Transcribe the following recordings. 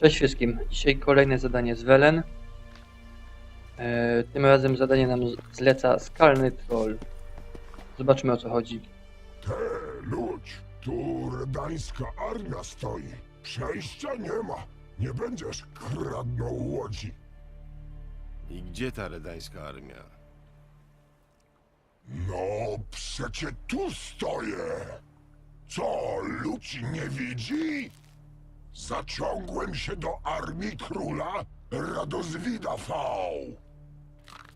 Cześć wszystkim. Dzisiaj kolejne zadanie z Welen. E, Tym razem zadanie nam zleca skalny troll. Zobaczmy o co chodzi. Te, ludź, tu redańska armia stoi. Przejścia nie ma. Nie będziesz kradnął łodzi. I gdzie ta redańska armia? No, przecie tu stoję. Co, ludzi nie widzi? Zaciągłem się do armii króla Radozwida V.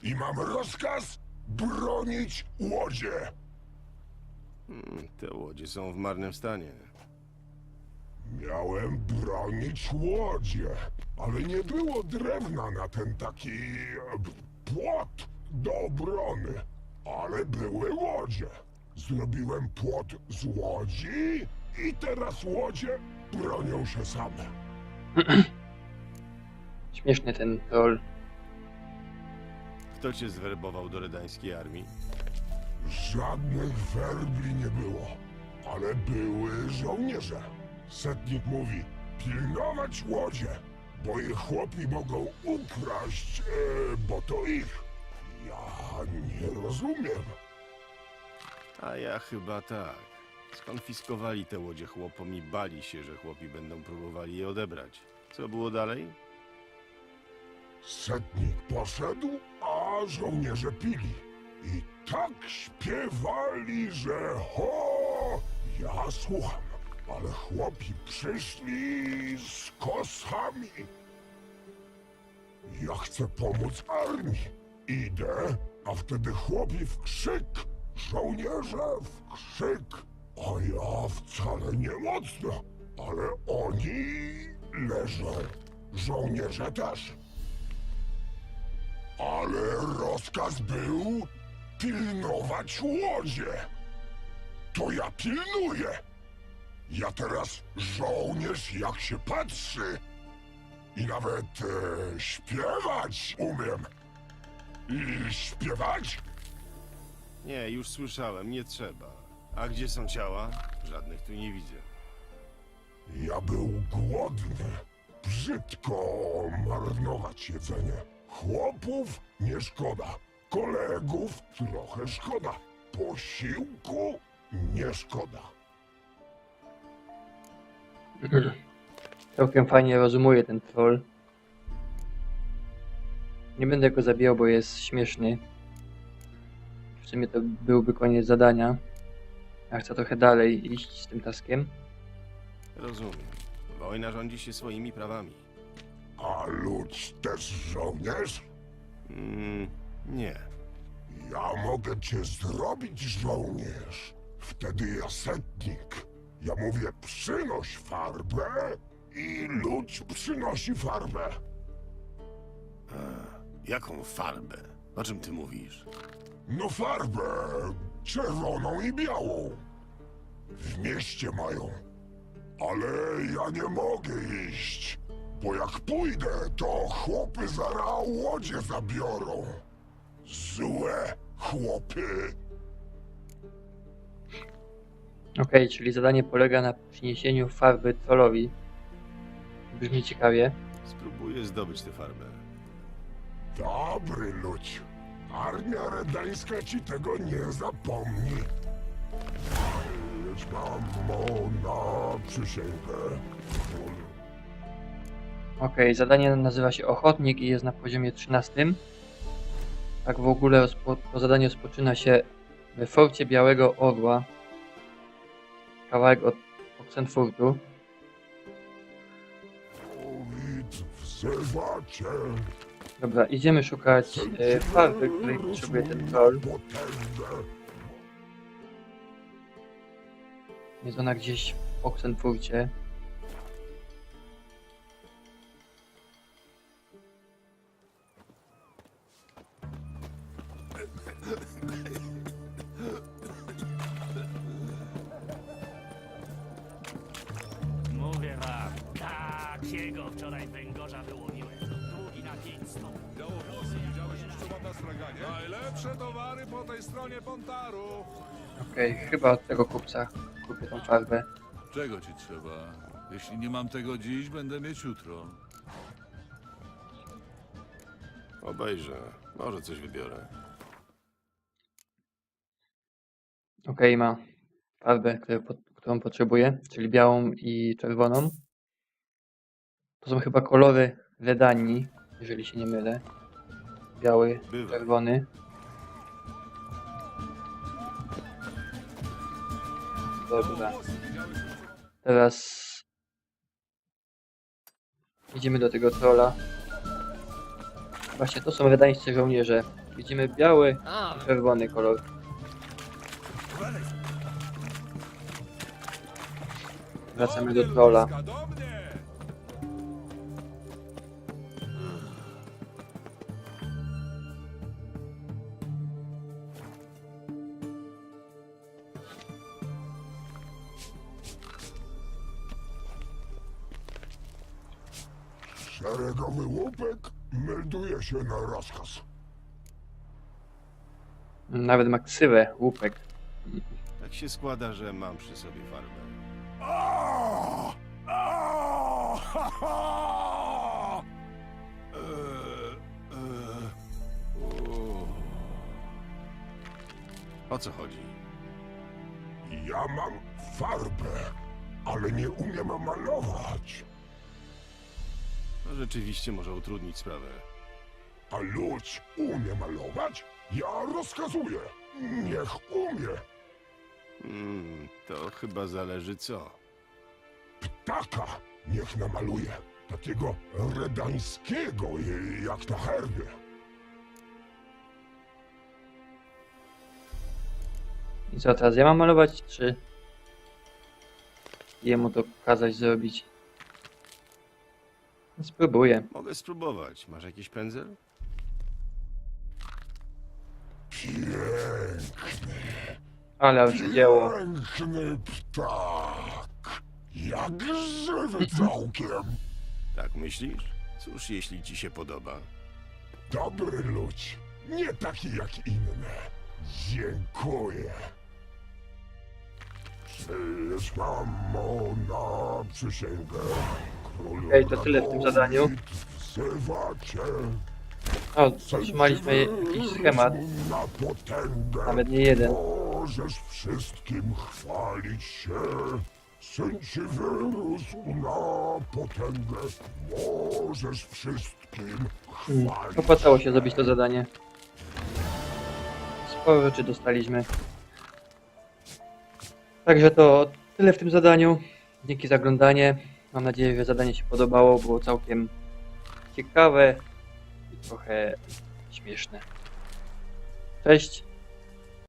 I mam rozkaz bronić łodzie. Hmm, te łodzie są w marnym stanie. Miałem bronić łodzie, ale nie było drewna na ten taki e, płot do obrony. Ale były łodzie. Zrobiłem płot z łodzi i teraz łodzie bronią się same. Śmieszny ten troll. Kto cię zwerbował do redańskiej armii? Żadnych werbli nie było, ale były żołnierze. Setnik mówi, pilnować łodzie, bo ich chłopi mogą ukraść, e, bo to ich. Ja nie rozumiem. A ja chyba tak. Skonfiskowali te łodzie chłopom i bali się, że chłopi będą próbowali je odebrać. Co było dalej? Setnik poszedł, a żołnierze pili. I tak śpiewali, że ho! Ja słucham, ale chłopi przyszli z kosami. Ja chcę pomóc armii. Idę, a wtedy chłopi w krzyk, żołnierze w krzyk. A ja wcale nie mocno, ale oni leżą. Żołnierze też. Ale rozkaz był pilnować łodzie. To ja pilnuję. Ja teraz żołnierz jak się patrzy. I nawet e, śpiewać umiem. I śpiewać? Nie, już słyszałem, nie trzeba. A gdzie są ciała? Żadnych tu nie widzę. Ja był głodny. Brzydko marnować jedzenie. Chłopów nie szkoda. Kolegów trochę szkoda. Posiłku nie szkoda. Całkiem fajnie rozumuje ten troll. Nie będę go zabijał, bo jest śmieszny. W sumie to byłby koniec zadania. Ja chcę trochę dalej iść z tym taskiem. Rozumiem. Wojna rządzi się swoimi prawami. A ludź też żołnierz? Mm, nie. Ja mogę cię zrobić żołnierz. Wtedy ja setnik. Ja mówię przynoś farbę i ludź przynosi farbę. Jaką farbę? O czym ty mówisz? No farbę czerwoną i białą. W mieście mają. Ale ja nie mogę iść, bo jak pójdę, to chłopy zara łodzie zabiorą. Złe chłopy. Okej, czyli zadanie polega na przyniesieniu farby trollowi. Brzmi ciekawie. Spróbuję zdobyć tę farbę. Dobry ludź. Armia redańska ci tego nie zapomni. Lecz mam na przysięgę. Okej, zadanie nazywa się Ochotnik i jest na poziomie 13. Tak w ogóle rozpo- to zadanie rozpoczyna się w forcie Białego Orła. Kawałek od Oxenfurtu. Powiedz, wzywa cię. Dobra, idziemy szukać e, farby, której potrzebuje ten troll. Jest ona gdzieś w Oxenfurcie. Najlepsze towary po tej stronie Pontaru. Okej, chyba od tego kupca kupię tą farbę. Czego ci trzeba? Jeśli nie mam tego dziś, będę mieć jutro. Obejrzę. Może coś wybiorę. Okej, ma farbę, którą potrzebuje, czyli białą i czerwoną. To są chyba kolory Redanii, jeżeli się nie mylę. Biały, Bywa. czerwony. Dobra. Teraz idziemy do tego trolla. Właśnie to są redańscy żołnierze. Widzimy biały i czerwony kolor. Wracamy do trolla. Szeregowy łupek melduje się na rozkaz. Nawet ma ksywę, łupek. Tak się składa, że mam przy sobie farbę. A! A! Ha, ha! O. O co chodzi? Ja mam farbę, ale nie umiem malować. To rzeczywiście może utrudnić sprawę. A ludź umie malować? Ja rozkazuję. Niech umie. Hmm, to chyba zależy co. Ptaka niech namaluje. Takiego redańskiego, jak na herbie. I co teraz? Ja mam malować, czy jemu to kazać zrobić? Spróbuję. Mogę spróbować. Masz jakiś pędzel? Piękny, Ale arcydzieło. piękny ptak. Jak żywy całkiem. Tak myślisz? Cóż, jeśli ci się podoba. Dobry ludź. Nie taki jak inne. Dziękuję. Przyszłam na przysięgę. Okej, to tyle w tym zadaniu. O, otrzymaliśmy jakiś schemat. Nawet nie jeden. Możesz wszystkim chwalić się. Syn ci wyrósł na potęgę. Możesz wszystkim chwalić Opłacało się zrobić to zadanie. Sporo rzeczy dostaliśmy. Także to tyle w tym zadaniu. Dzięki za oglądanie. Mam nadzieję, że zadanie się podobało. Było całkiem ciekawe i trochę śmieszne. Cześć.